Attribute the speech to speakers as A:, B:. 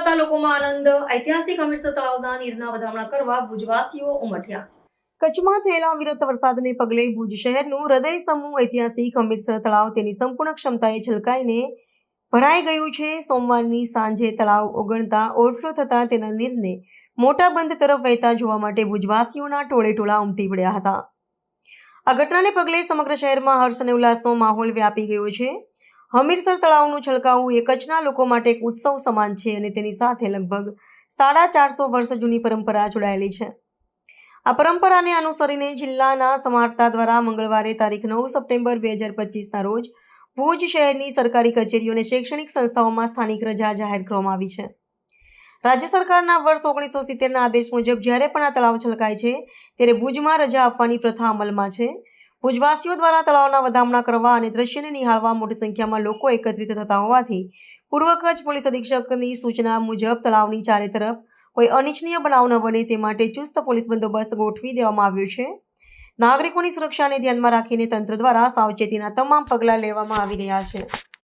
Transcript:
A: જોતા લોકોમાં આનંદ, ઐતિહાસિક અમીરસર તળાવના નીરના વધામણા કરવા ભુજવાસીઓ ઉમટ્યા. કચ્છમાં થયેલા અવિરત વરસાદને પગલે ભુજ શહેરનું હૃદય સમૂહ ઐતિહાસિક અમીરસર તળાવ તેની સંપૂર્ણ ક્ષમતાએ છલકાઈને ભરાઈ ગયું છે. સોમવારની સાંજે તળાવ ઓગણતા ઓવરફ્લો થતા તેના નીરને મોટા બંધ તરફ વહેતા જોવા માટે ભુજવાસીઓના ટોળે ટોળા ઉમટી પડ્યા હતા. આ ઘટનાને પગલે સમગ્ર શહેરમાં હર્ષ અને ઉલ્લાસનો માહોલ વ્યાપી ગયો છે. હમીરસર તળાવનું છલકાવું એ કચ્છના લોકો માટે એક ઉત્સવ સમાન છે અને તેની સાથે લગભગ સાડા ચારસો વર્ષ જૂની પરંપરા જોડાયેલી છે. આ પરંપરાને અનુસરીને જિલ્લાના સમાહર્તા દ્વારા મંગળવારે તારીખ નવ સપ્ટેમ્બર બે હજાર પચીસના રોજ ભુજ શહેરની સરકારી કચેરીઓ અને શૈક્ષણિક સંસ્થાઓમાં સ્થાનિક રજા જાહેર કરવામાં આવી છે. રાજ્ય સરકારના વર્ષ ઓગણીસો સિત્તેરના આદેશ મુજબ જ્યારે પણ આ તળાવ છલકાય છે, ત્યારે ભુજમાં રજા આપવાની પ્રથા અમલમાં છે. ભુજવાસીઓ દ્વારા તળાવના વધામણા કરવા અને દ્રશ્યને નિહાળવા મોટી સંખ્યામાં લોકો એકત્રિત થતા હોવાથી પૂર્વ કચ્છ પોલીસ અધિક્ષકની સૂચના મુજબ તળાવની ચારે તરફ કોઈ અનિચ્છનીય બનાવ ન બને તે માટે ચુસ્ત પોલીસ બંદોબસ્ત ગોઠવી દેવામાં આવ્યો છે. નાગરિકોની સુરક્ષાને ધ્યાનમાં રાખીને તંત્ર દ્વારા સાવચેતીના તમામ પગલાં લેવામાં આવી રહ્યા છે.